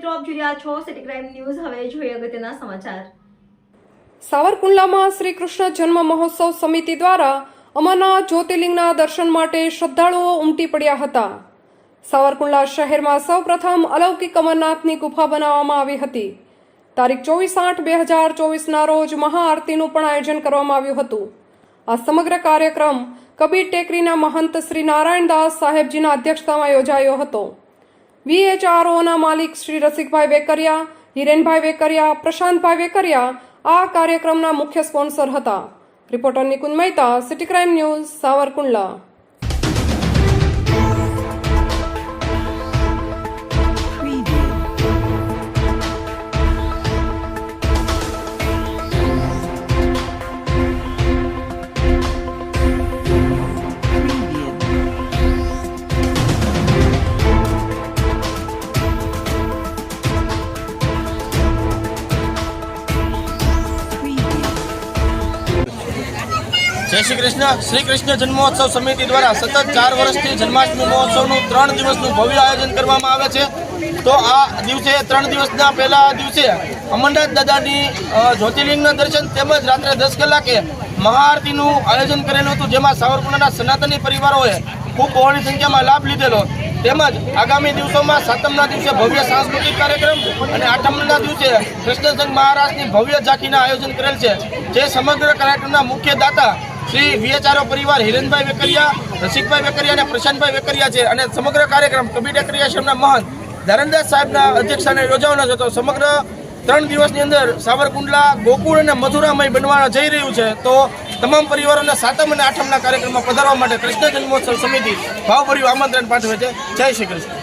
મિત્રો આપ જોઈ રહ્યા છો. સિટી ક્રાઇમ ન્યૂઝ હવે જોઈએ અગત્યના સમાચાર. સાવરકુંડલામાં શ્રી કૃષ્ણ જન્મ મહોત્સવ સમિતિ દ્વારા અમરનાથ જ્યોતિર્લિંગના દર્શન માટે શ્રદ્ધાળુઓ ઉમટી પડ્યા હતા. સાવરકુંડલા શહેરમાં સૌપ્રથમ અલૌકિક અમરનાથની ગુફા બનાવવામાં આવી હતી. તારીખ ચોવીસ આઠ બે હજાર ચોવીસના રોજ મહાઆરતીનું પણ આયોજન કરવામાં આવ્યું હતું. આ સમગ્ર કાર્યક્રમ કબીર ટેકરીના મહંત શ્રી નારાયણદાસ સાહેબજીના અધ્યક્ષતામાં યોજાયો હતો. વીએચઆરઓના માલિક શ્રી રસિકભાઈ વેકરિયા, હિરેનભાઈ વેકરિયા, પ્રશાંતભાઈ વેકરિયા આ કાર્યક્રમના મુખ્ય સ્પોન્સર હતા. Reporter Nikunj Mehta, city crime news, Savarkundla. જય શ્રી કૃષ્ણ. શ્રી કૃષ્ણ જન્મોત્સવ સમિતિ દ્વારા સતત ચાર વર્ષથી જન્માષ્ટમી મહોત્સવનું ત્રણ દિવસનું ભવ્ય આયોજન કરવામાં આવે છે. તો આ દિવસે ત્રણ દિવસના પહેલા દિવસે અમરનાથ દાદાની જ્યોતિર્લિંગના દર્શન તેમજ રાત્રે દસ કલાકે મહાઆરતીનું આયોજન કરેલું હતું, જેમાં સાવરકુંડલાના સનાતની પરિવારોએ ખૂબ બહોળી સંખ્યામાં લાભ લીધેલો. તેમજ આગામી દિવસોમાં સાતમના દિવસે ભવ્ય સાંસ્કૃતિક કાર્યક્રમ અને આઠમના દિવસે કૃષ્ણસંઘ મહારાજની ભવ્ય ઝાંખીના આયોજન કરેલ છે, જે સમગ્ર કાર્યક્રમના મુખ્ય દાતા શ્રી વીએચઆરઓ પરિવાર હિરેનભાઈ વેકરિયા, રસિકભાઈ વેકરિયા અને પ્રશાંતભાઈ વેકરિયા છે. અને સમગ્ર કાર્યક્રમ કબીર ક્રિયાશ્રમના મહંત ધરણદાસ સાહેબના અધ્યક્ષસ્થાને યોજાવાનો છે. તો સમગ્ર ત્રણ દિવસની અંદર સાવરકુંડલા, ગોકુળ અને મથુરામય બનવાના જઈ રહ્યું છે. તો તમામ પરિવારોને સાતમ અને આઠમના કાર્યક્રમમાં પધારવા માટે કૃષ્ણ જન્મોત્સવ સમિતિ ભાવભર્યું આમંત્રણ પાઠવે છે. જય શ્રી કૃષ્ણ.